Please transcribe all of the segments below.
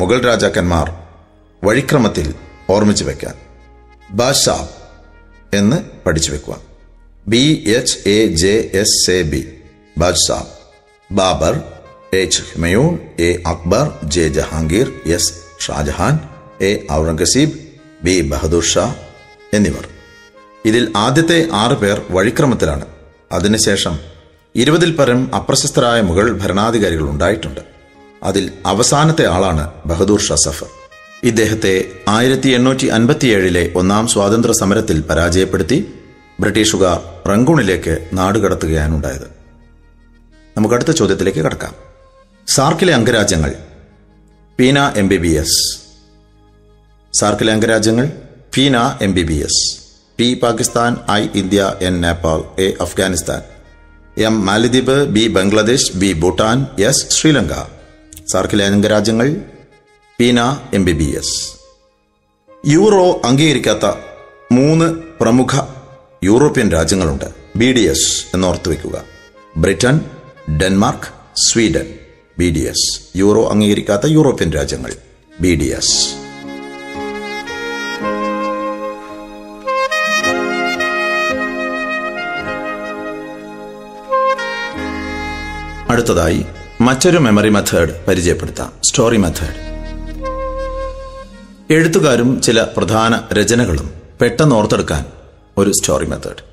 മുഗൾ രാജാക്കന്മാർ വഴിക്രമത്തിൽ ഓർമ്മിച്ചു വെക്കാൻ. ബാഷാബ് എന്ന് പഠിച്ചു വെക്കുക B H A J S A B. ബാദ്ഷാബ് Babur H Humayun A Akbar J Jahangir S Shah Jahan A Aurangzeb B Bahadur Shah എന്നിവർ. ഇതിൽ ആദ്യത്തെ ആറ് പേർ വഴിക്രമത്തിലാണ്. അതിനുശേഷം ഇരുപതിൽ പരം അപ്രശസ്തരായ മുഗൾ ഭരണാധികാരികൾ ഉണ്ടായിട്ടുണ്ട്. അതിൽ അവസാനത്തെ ആളാണ് ബഹദൂർ ഷാ സഫർ. ഇദ്ദേഹത്തെ ആയിരത്തി എണ്ണൂറ്റി അൻപത്തിയേഴിലെ ഒന്നാം സ്വാതന്ത്ര്യ സമരത്തിൽ പരാജയപ്പെടുത്തി ബ്രിട്ടീഷുകാർ റങ്കൂണിലേക്ക് നാടുകടത്തുകയാണുണ്ടായത്. നമുക്ക് അടുത്ത ചോദ്യത്തിലേക്ക് കടക്കാം. സാർക്കിലെ അംഗരാജ്യങ്ങൾ പീന എം ബി ബി എസ് സാർക്കിലെ അംഗരാജ്യങ്ങൾ പീന M B B S P Pakistan I India N Nepal A Afghanistan. M മാലിദ്വീപ് B Bangladesh B Bhutan S Sri Lanka. സാർക്കിലെ അംഗരാജ്യങ്ങൾ പീന M B B S euro അംഗീകരിക്കാത്ത മൂന്ന് പ്രമുഖ യൂറോപ്യൻ രാജ്യങ്ങളുണ്ട്. ബി ഡി എസ് എന്നോർത്ത് വയ്ക്കുക Britain Denmark Sweden. B D S euro അംഗീകരിക്കാത്ത European രാജ്യങ്ങൾ. ബി ഡി എസ് അടുത്തതായി മറ്റൊരു മെമ്മറി മെത്തേഡ് പരിചയപ്പെടുത്താം. സ്റ്റോറി മെത്തേഡ് എഴുത്തുകാരും ചില പ്രധാന രചനകളും പെട്ടെന്ന് ഓർത്തെടുക്കാൻ ഒരു സ്റ്റോറി മെത്തേഡ്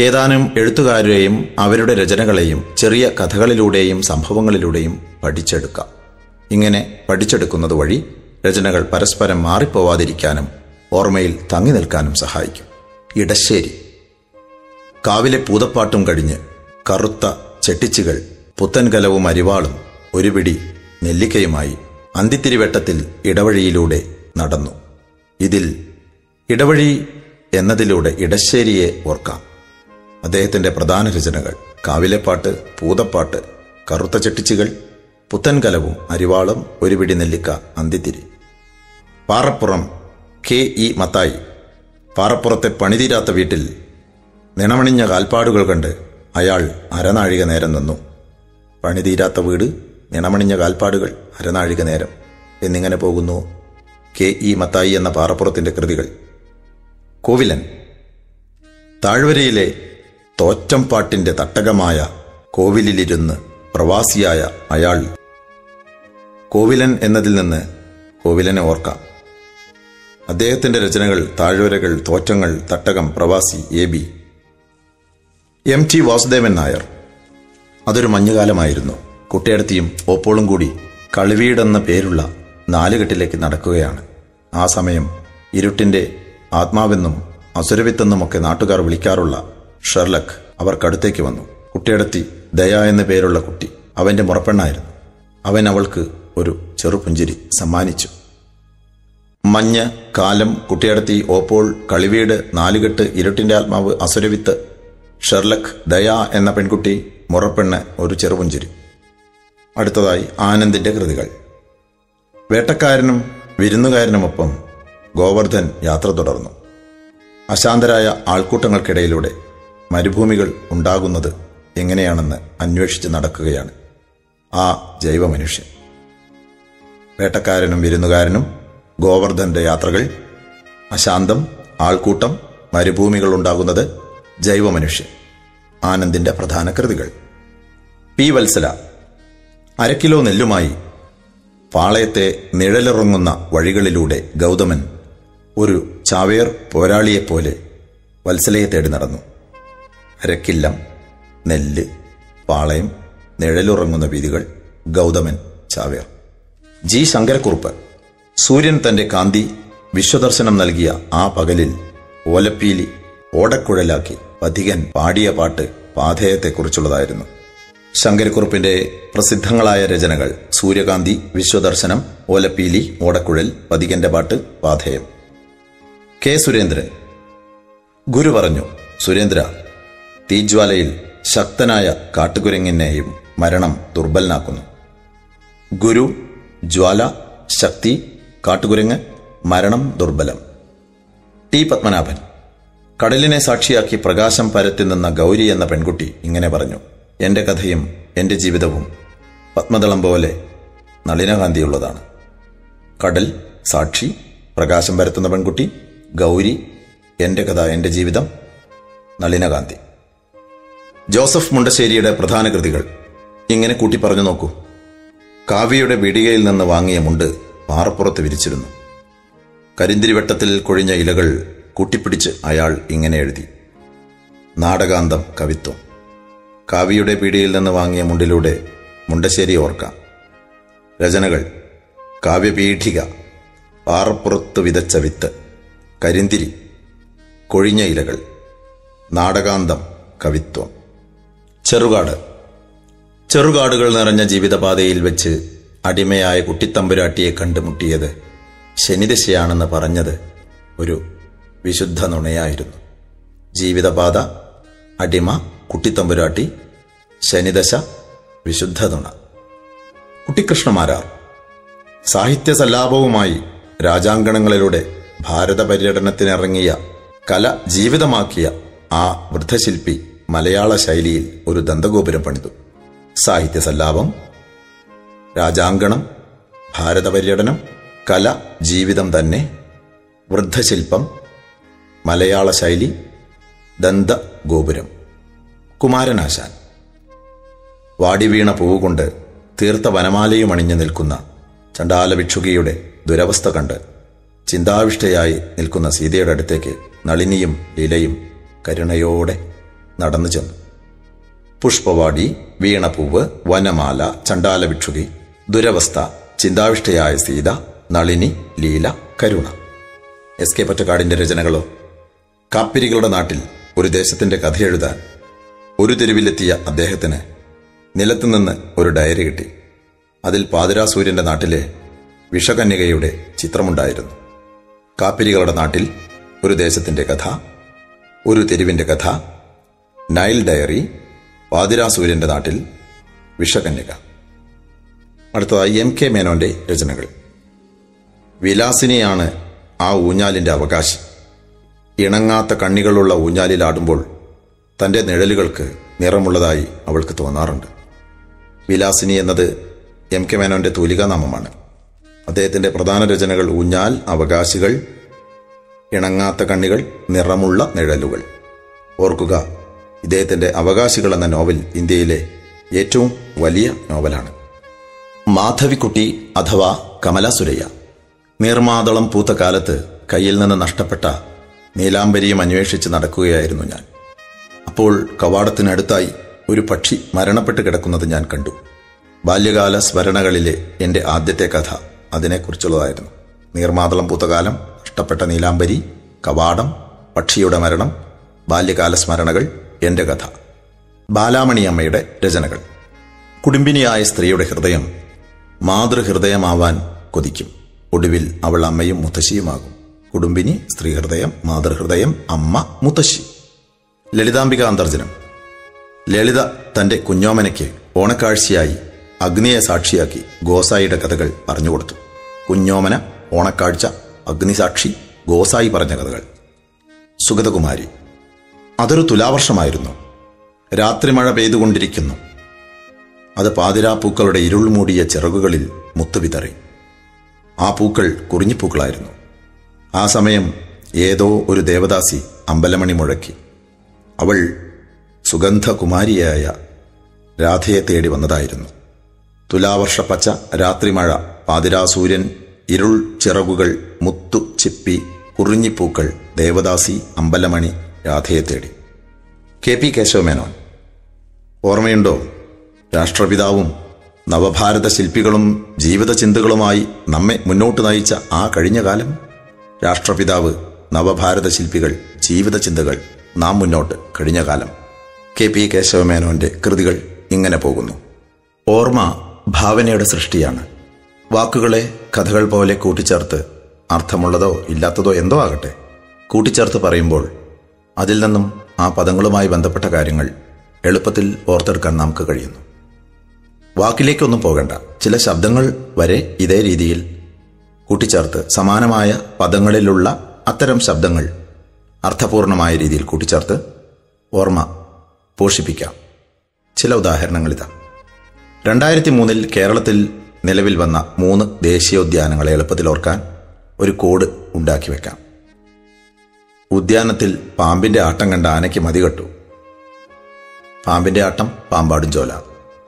ഏതാനും എഴുത്തുകാരെയും അവരുടെ രചനകളെയും ചെറിയ കഥകളിലൂടെയും സംഭവങ്ങളിലൂടെയും പഠിച്ചെടുക്കാം. ഇങ്ങനെ പഠിച്ചെടുക്കുന്നത് വഴി രചനകൾ പരസ്പരം മാറിപ്പോവാതിരിക്കാനും ഓർമ്മയിൽ തങ്ങി നിൽക്കാനും സഹായിക്കും. ഇടശ്ശേരി. കാവിലെ പൂതപ്പാട്ടും കഴിഞ്ഞ് കറുത്ത ചെട്ടിച്ചുകൾ പുത്തൻകലവും അരിവാളും ഒരു പിടി നെല്ലിക്കയുമായി അന്തിത്തിരിവട്ടത്തിൽ ഇടവഴിയിലൂടെ നടന്നു. ഇതിൽ ഇടവഴി എന്നതിലൂടെ ഇടശ്ശേരിയെ ഓർക്കാം. അദ്ദേഹത്തിന്റെ പ്രധാന രചനകൾ കാവിലെപ്പാട്ട് പൂതപ്പാട്ട് കറുത്ത ചെട്ടിച്ചുകൾ പുത്തൻകലവും അരിവാളും ഒരു പിടി നെല്ലിക്ക അന്തിത്തിരി. പാറപ്പുറം കെ ഇ മത്തായി പാറപ്പുറത്തെ പണിതീരാത്ത വീട്ടിൽ നിണമണിഞ്ഞ കാൽപ്പാടുകൾ കണ്ട് അയാൾ അരനാഴിക നേരം നിന്നു. പണിതീരാത്ത വീട് നിണമണിഞ്ഞ കാൽപ്പാടുകൾ അരനാഴിക നേരം എന്നിങ്ങനെ പോകുന്നു കെ ഇ മത്തായി എന്ന പാറപ്പുറത്തിന്റെ കൃതികൾ. കോവിലൻ താഴ്വരയിലെ തോറ്റംപാട്ടിന്റെ തട്ടകമായ കോവിലിലിരുന്ന് പ്രവാസിയായ അയാൾ. കോവിലൻ എന്നതിൽ നിന്ന് കോവിലനെ ഓർക്കാം. അദ്ദേഹത്തിന്റെ രചനകൾ താഴ്വരകൾ തോറ്റങ്ങൾ തട്ടകം പ്രവാസി A B. M T Vasudevan Nair. അതൊരു മഞ്ഞുകാലമായിരുന്നു. കുട്ടിയടത്തിയും ഓപ്പോളും കൂടി കളിവീടെന്ന പേരുള്ള നാലുകെട്ടിലേക്ക് നടക്കുകയാണ്. ആ സമയം ഇരുട്ടിന്റെ ആത്മാവെന്നും അസുരവിത്തെന്നുമൊക്കെ നാട്ടുകാർ വിളിക്കാറുള്ള ഷെർലക് അവർക്കടുത്തേക്ക് വന്നു. കുട്ടിയടത്തി ദയ എന്ന പേരുള്ള കുട്ടി അവന്റെ മുറപ്പെണ്ണായിരുന്നു. അവൻ അവൾക്ക് ഒരു ചെറുപുഞ്ചിരി സമ്മാനിച്ചു. മഞ്ഞ് കാലം കുട്ടിയടത്തി ഓപ്പോൾ കളിവീട് നാലുകെട്ട് ഇരുട്ടിന്റെ ആത്മാവ് അസുരവിത്ത് ഷെർലക് ദയ എന്ന പെൺകുട്ടി മുറപ്പെണ്ണ് ഒരു ചെറുപുഞ്ചിരി. അടുത്തതായി ആനന്ദിന്റെ കൃതികൾ. വേട്ടക്കാരനും വിരുന്നുകാരനുമൊപ്പം ഗോവർദ്ധൻ യാത്ര തുടർന്നു. അശാന്തരായ ആൾക്കൂട്ടങ്ങൾക്കിടയിലൂടെ മരുഭൂമികൾ ഉണ്ടാകുന്നത് എങ്ങനെയാണെന്ന് അന്വേഷിച്ച് നടക്കുകയാണ് ആ ജൈവമനുഷ്യൻ. വേട്ടക്കാരനും വിരുന്നുകാരനും ഗോവർദ്ധന്റെ യാത്രകൾ അശാന്തം ആൾക്കൂട്ടം മരുഭൂമികൾ ഉണ്ടാകുന്നത് ജൈവമനുഷ്യൻ. ആനന്ദിന്റെ പ്രധാന കൃതികൾ. പി വത്സല അരക്കിലോ നെല്ലുമായി പാളയത്തെ നിഴലിറങ്ങുന്ന വഴികളിലൂടെ ഗൗതമൻ ഒരു ചാവേർ പോരാളിയെപ്പോലെ വത്സലയെ തേടി നടന്നു. അരക്കില്ലം നെല്ല് പാളയം നിഴലുറങ്ങുന്ന വീതികൾ ഗൗതമൻ ചാവേർ. ജി. ശങ്കരക്കുറുപ്പ് സൂര്യൻ തന്റെ കാന്തി വിശ്വദർശനം നൽകിയ ആ പകലിൽ ഓലപ്പീലി ഓടക്കുഴലാക്കി പഥികൻ പാടിയ പാട്ട് പാഥേയത്തെക്കുറിച്ചുള്ളതായിരുന്നു ശങ്കരക്കുറുപ്പിന്റെ പ്രസിദ്ധങ്ങളായ രചനകൾ സൂര്യകാന്തി വിശ്വദർശനം ഓലപ്പീലി ഓടക്കുഴൽ വധികന്റെ പാട്ട് പാഥേയം കെ സുരേന്ദ്രൻ. ഗുരു പറഞ്ഞു സുരേന്ദ്ര തീജ്വാലയിൽ ശക്തനായ കാട്ടുകുരങ്ങിനെയും മരണം ദുർബലനാക്കുന്നു. ഗുരു ജ്വാല ശക്തി കാട്ടുകുരങ്ങ് മരണം ദുർബലം. ടി. പത്മനാഭൻ. കടലിനെ സാക്ഷിയാക്കി പ്രകാശം പരത്തി നിന്ന ഗൗരി എന്ന പെൺകുട്ടി ഇങ്ങനെ പറഞ്ഞു. എന്റെ കഥയും എന്റെ ജീവിതവും പത്മദളം പോലെ നളിനകാന്തിയുള്ളതാണ്. കടൽ സാക്ഷി പ്രകാശം പരത്തുന്ന പെൺകുട്ടി ഗൗരി എന്റെ കഥ എന്റെ ജീവിതം നളിനകാന്തി. ജോസഫ് മുണ്ടശ്ശേരിയുടെ പ്രധാന കൃതികൾ. ഇങ്ങനെ കൂട്ടി പറഞ്ഞു നോക്കൂ. കാവ്യയുടെ പീടികയിൽ നിന്ന് വാങ്ങിയ മുണ്ട് പാറപ്പുറത്ത് വിരിച്ചിരുന്നു. കരിന്തിരിവട്ടത്തിൽ കൊഴിഞ്ഞ ഇലകൾ കൂട്ടിപ്പിടിച്ച് അയാൾ ഇങ്ങനെ എഴുതി. നാടകാന്തം കവിത്വം. കാവ്യയുടെ പീടിയിൽ നിന്ന് വാങ്ങിയ മുണ്ടിലൂടെ മുണ്ടശ്ശേരി ഓർക്കാം. രചനകൾ. കാവ്യപീഠിക. പാറപ്പുറത്ത് വിതച്ച വിത്ത്. കരിന്തിരി. കൊഴിഞ്ഞ ഇലകൾ. നാടകാന്തം കവിത്വം. ചെറുകാട്. ചെറുകാടുകൾ നിറഞ്ഞ ജീവിതപാതയിൽ വെച്ച് അടിമയായ കുട്ടിത്തമ്പുരാട്ടിയെ കണ്ടുമുട്ടിയത് ശനിദശയാണെന്ന് പറഞ്ഞത് ഒരു വിശുദ്ധ നുണയായിരുന്നു ജീവിതപാത അടിമ കുട്ടിത്തമ്പുരാട്ടി ശനിദശ വിശുദ്ധ നുണ കുട്ടിക്കൃഷ്ണമാരാർ സാഹിത്യ സല്ലാപവുമായി രാജാങ്കണങ്ങളിലൂടെ ഭാരത പര്യടനത്തിനിറങ്ങിയ കല ജീവിതമാക്കിയ ആ വൃദ്ധശില്പി മലയാള ശൈലിയിൽ ഒരു ദന്തഗോപുരം പണിതു. സാഹിത്യ സല്ലാപം രാജാങ്കണം ഭാരത പര്യടനം കല ജീവിതം തന്നെ വൃദ്ധശില്പം മലയാള ശൈലി ദന്ത ഗോപുരം. കുമാരനാശാൻ. വാടിവീണ പൂവുകൊണ്ട് തീർത്ത വനമാലയും അണിഞ്ഞു നിൽക്കുന്ന ചണ്ടാല ഭിക്ഷുകിയുടെ ദുരവസ്ഥ കണ്ട് ചിന്താവിഷ്ടയായി നിൽക്കുന്ന സീതയുടെ അടുത്തേക്ക് നളിനിയും ലീലയും കരുണയോടെ നടന്നു ചെന്നു. പുഷ്പവാടി വീണപൂവ് വനമാല ചണ്ടാല ഭിക്ഷുകി ദുരവസ്ഥ ചിന്താവിഷ്ടയായ സീത നളിനി ലീല കരുണ. എസ് കെ പറ്റക്കാടിന്റെ രചനകളോ കാപ്പിരികളുടെ നാട്ടിൽ ഒരു ദേശത്തിന്റെ കഥ എഴുതാൻ ഒരു തെരുവിലെത്തിയ അദ്ദേഹത്തിന് നിലത്തുനിന്ന് ഒരു ഡയറി കിട്ടി. അതിൽ പാതിരാസൂര്യന്റെ നാട്ടിലെ വിഷകന്യകയുടെ ചിത്രമുണ്ടായിരുന്നു. കാപ്പിരികളുടെ നാട്ടിൽ ഒരു ദേശത്തിന്റെ കഥ ഒരു തെരുവിന്റെ കഥ നൈൽ ഡയറി പാതിരാസൂര്യന്റെ നാട്ടിൽ വിഷകന്യക. അടുത്തതായി എം കെ മേനോന്റെ രചനകൾ. വിലാസിനെയാണ് ആ ഊഞ്ഞാലിന്റെ അവകാശി ഇണങ്ങാത്ത കണ്ണികളുള്ള ഊഞ്ഞാലിലാടുമ്പോൾ തന്റെ നിഴലുകൾക്ക് നിറമുള്ളതായി അവൾക്ക് തോന്നാറുണ്ട്. വിലാസിനി എന്നത് എം കെ മേനോന്റെ തൂലികാനാമമാണ്. അദ്ദേഹത്തിന്റെ പ്രധാന രചനകൾ ഊഞ്ഞാൽ അവകാശികൾ ഇണങ്ങാത്ത കണ്ണികൾ നിറമുള്ള നിഴലുകൾ. ഓർക്കുക ഇദ്ദേഹത്തിന്റെ അവകാശികൾ എന്ന നോവൽ ഇന്ത്യയിലെ ഏറ്റവും വലിയ നോവലാണ്. മാധവിക്കുട്ടി അഥവാ കമല സുരയ്യ നീർമാതളം പൂത്ത കാലത്ത് കയ്യിൽ നിന്ന് നഷ്ടപ്പെട്ട നീലാംബരിയും അന്വേഷിച്ച് നടക്കുകയായിരുന്നു ഞാൻ. അപ്പോൾ കവാടത്തിനടുത്തായി ഒരു പക്ഷി മരണപ്പെട്ട് കിടക്കുന്നത് ഞാൻ കണ്ടു. ബാല്യകാല സ്മരണകളിലെ എന്റെ ആദ്യത്തെ കഥ അതിനെക്കുറിച്ചുള്ളതായിരുന്നു. നീർമാതളം പൂത്തകാലം നഷ്ടപ്പെട്ട നീലാംബരി കവാടം പക്ഷിയുടെ മരണം ബാല്യകാല സ്മരണകൾ എന്റെ കഥ. ബാലാമണിയമ്മയുടെ രചനകൾ. കുടുംബിനിയായ സ്ത്രീയുടെ ഹൃദയം മാതൃഹൃദയമാവാൻ കൊതിക്കും. ഒടുവിൽ അവൾ അമ്മയും മുത്തശ്ശിയുമാകും. കുടുംബിനി സ്ത്രീഹൃദയം മാതൃഹൃദയം അമ്മ മുത്തശ്ശി. ലളിതാംബിക അന്തർജനം ലളിത തന്റെ കുഞ്ഞോമനയ്ക്ക് ഓണക്കാഴ്ചയായി അഗ്നിയെ സാക്ഷിയാക്കി ഗോസായിയുടെ കഥകൾ പറഞ്ഞുകൊടുത്തു കുഞ്ഞോമന ഓണക്കാഴ്ച അഗ്നിസാക്ഷി ഗോസായി പറഞ്ഞ കഥകൾ. സുഗതകുമാരി അതൊരു തുലാവർഷമായിരുന്നു. രാത്രി മഴ പെയ്തുകൊണ്ടിരിക്കുന്നു. അത് പാതിരാപ്പൂക്കളുടെ ഇരുൾ മൂടിയ ചിറകുകളിൽ മുത്തുവിതറി. ആ പൂക്കൾ കുറിഞ്ഞിപ്പൂക്കളായിരുന്നു. ആ സമയം ഏതോ ഒരു ദേവദാസി അമ്പലമണി മുഴക്കി. അവൾ സുഗന്ധകുമാരിയായ രാധയെ തേടി വന്നതായിരുന്നു. തുലാവർഷ പച്ച രാത്രിമഴ പാതിരാസൂര്യൻ ഇരുൾ ചിറകുകൾ മുത്തു ചിപ്പി കുറിഞ്ഞിപ്പൂക്കൾ ദേവദാസി അമ്പലമണി രാധയെ തേടി. കെ പി കേശവമേനോൻ ഓർമ്മയുണ്ടോ? രാഷ്ട്രപിതാവും നവഭാരത ശില്പികളും ജീവിതചിന്തകളുമായി നമ്മെ മുന്നോട്ട് നയിച്ച ആ കഴിഞ്ഞ കാലം രാഷ്ട്രപിതാവ് നവഭാരത ശില്പികൾ ജീവിത ചിന്തകൾ നാം മുന്നോട്ട് കഴിഞ്ഞ കാലം. കെ പി കേശവമേനോന്റെ കൃതികൾ ഇങ്ങനെ പോകുന്നു. ഓർമ്മ ഭാവനയുടെ സൃഷ്ടിയാണ്. വാക്കുകളെ കഥകൾ പോലെ കൂട്ടിച്ചേർത്ത് അർത്ഥമുള്ളതോ ഇല്ലാത്തതോ എന്തോ ആകട്ടെ. കൂട്ടിച്ചേർത്ത് പറയുമ്പോൾ അതിൽ നിന്നും ആ പദങ്ങളുമായി ബന്ധപ്പെട്ട കാര്യങ്ങൾ എളുപ്പത്തിൽ ഓർത്തെടുക്കാൻ നമുക്ക് കഴിയുന്നു. വാക്കിലേക്കൊന്നും പോകണ്ട. ചില ശബ്ദങ്ങൾ വരെ ഇതേ രീതിയിൽ കൂട്ടിച്ചേർത്ത് സമാനമായ പദങ്ങളിലുള്ള അത്തരം ശബ്ദങ്ങൾ അർത്ഥപൂർണമായ രീതിയിൽ കൂട്ടിച്ചേർത്ത് ഓർമ്മ പോഷിപ്പിക്കാം. ചില ഉദാഹരണങ്ങൾ ഇതാ രണ്ടായിരത്തി മൂന്നിൽ കേരളത്തിൽ നിലവിൽ വന്ന മൂന്ന് ദേശീയോദ്യാനങ്ങളെ എളുപ്പത്തിൽ ഓർക്കാൻ ഒരു കോഡ് ഉണ്ടാക്കി വെക്കാം. ഉദ്യാനത്തിൽ പാമ്പിന്റെ ആട്ടം കണ്ട ആനയ്ക്ക് മതികെട്ടു പാമ്പിന്റെ ആട്ടം പാമ്പാടും ചോല.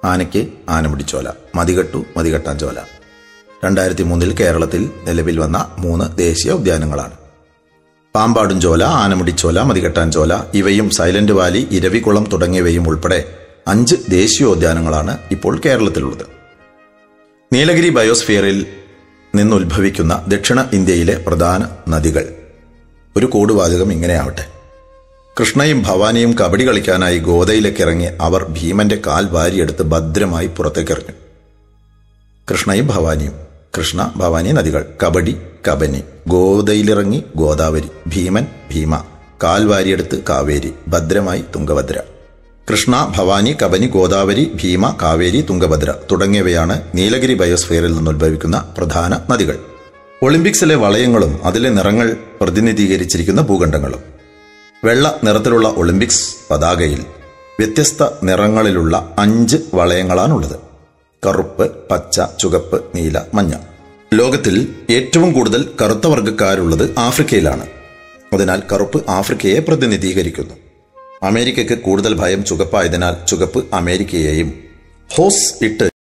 ആനയ്ക്ക് ആനമുടിച്ചോല മതികെട്ടു മതികെട്ടാൻ ചോല. രണ്ടായിരത്തി മൂന്നിൽ കേരളത്തിൽ നിലവിൽ വന്ന മൂന്ന് ദേശീയ ഉദ്യാനങ്ങളാണ്. പാമ്പാടും ചോല ആനമുടിച്ചോല മതികെട്ടാൻ ചോല ഇവയും സൈലന്റ് വാലി ഇരവികുളം തുടങ്ങിയവയും ഉൾപ്പെടെ അഞ്ച് ദേശീയോദ്യാനങ്ങളാണ് ഇപ്പോൾ കേരളത്തിലുള്ളത്. നീലഗിരി ബയോസ്ഫിയറിൽ നിന്നുത്ഭവിക്കുന്ന ദക്ഷിണ ഇന്ത്യയിലെ പ്രധാന നദികൾ. ഒരു കൂടുവാചകം ഇങ്ങനെയാവട്ടെ. കൃഷ്ണയും ഭവാനിയും കബഡി കളിക്കാനായി ഗോതയിലേക്ക് ഇറങ്ങി അവർ ഭീമന്റെ കാൽ വാരിയെടുത്ത് ഭദ്രമായി പുറത്തേക്കെറിഞ്ഞു. കൃഷ്ണയും ഭവാനിയും കൃഷ്ണ ഭവാനി നദികൾ കബഡി കബനി ഗോദയിലിറങ്ങി ഗോദാവരി ഭീമൻ ഭീമ കാൽവാരിയെടുത്ത് കാവേരി ഭദ്രമായി തുങ്കഭദ്ര കൃഷ്ണ ഭവാനി കബനി ഗോദാവരി ഭീമ കാവേരി തുങ്കഭദ്ര തുടങ്ങിയവയാണ് നീലഗിരി ബയോസ്ഫിയറിൽ നിന്ന് ഉത്ഭവിക്കുന്ന പ്രധാന നദികൾ. ഒളിമ്പിക്സിലെ വളയങ്ങളും അതിലെ നിറങ്ങൾ പ്രതിനിധീകരിച്ചിരിക്കുന്ന ഭൂഖണ്ഡങ്ങളും. വെള്ള നിറത്തിലുള്ള ഒളിമ്പിക്സ് പതാകയിൽ വ്യത്യസ്ത നിറങ്ങളിലുള്ള അഞ്ച് വളയങ്ങളാണുള്ളത്. കറുപ്പ് പച്ച ചുവപ്പ് നീല മഞ്ഞ. ലോകത്തിൽ ഏറ്റവും കൂടുതൽ കറുത്ത വർഗക്കാരുള്ളത് ആഫ്രിക്കയിലാണ്. അതിനാൽ കറുപ്പ് ആഫ്രിക്കയെ പ്രതിനിധീകരിക്കുന്നു. അമേരിക്കയ്ക്ക് കൂടുതൽ ഭയം ചുകപ്പായതിനാൽ ചുകപ്പ് അമേരിക്കയെയും ഹോസ് ഇട്ട്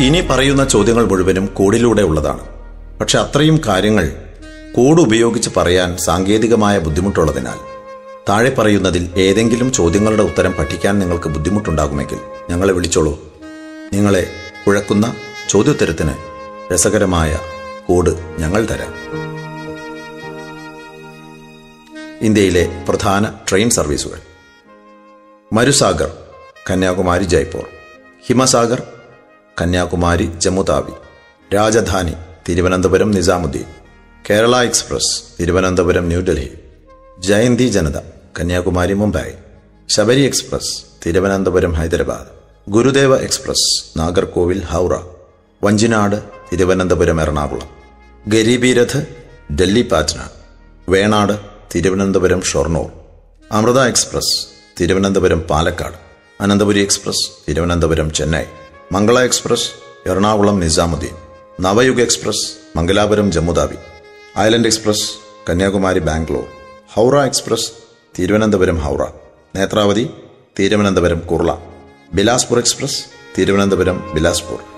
ഇനി പറയുന്ന ചോദ്യങ്ങൾ മുഴുവനും കോഡിലൂടെ ഉള്ളതാണ്. പക്ഷെ അത്രയും കാര്യങ്ങൾ കോഡ് ഉപയോഗിച്ച് പറയാൻ സാങ്കേതികമായ ബുദ്ധിമുട്ടുള്ളതിനാൽ താഴെ പറയുന്നതിൽ ഏതെങ്കിലും ചോദ്യങ്ങളുടെ ഉത്തരം പഠിക്കാൻ നിങ്ങൾക്ക് ബുദ്ധിമുട്ടുണ്ടാകുമെങ്കിൽ ഞങ്ങളെ വിളിച്ചോളൂ. നിങ്ങളെ കുഴക്കുന്ന ചോദ്യോത്തരത്തിന് രസകരമായ കോഡ് ഞങ്ങൾ തരാം. ഇന്ത്യയിലെ പ്രധാന ട്രെയിൻ സർവീസുകൾ. Marusagar Kanyakumari Jaipur. Himsagar Kanyakumari Jammu Tawi Rajdhani Thiruvananthapuram Nizamuddin. Kerala express Thiruvananthapuram New Delhi Jayanti Janata Kanyakumari Mumbai. Sabari express Thiruvananthapuram Hyderabad. Gurudev express Nagercoil Howrah. Vanchinad Thiruvananthapuram Ernakulam. Garib Rath Delhi Patna. Venad Thiruvananthapuram Shoranur. Amrita express Thiruvananthapuram Palakkad. Ananthapuri express Thiruvananthapuram Chennai. Mangala express Ernakulam Nizamuddin. Navyug express Mangalapuram Jammu Tawi island express Kanyakumari Bangalore. Howrah express Thiruvananthapuram Howrah. Netravati Thiruvananthapuram Kurla. Bilaspur express Thiruvananthapuram Bilaspur.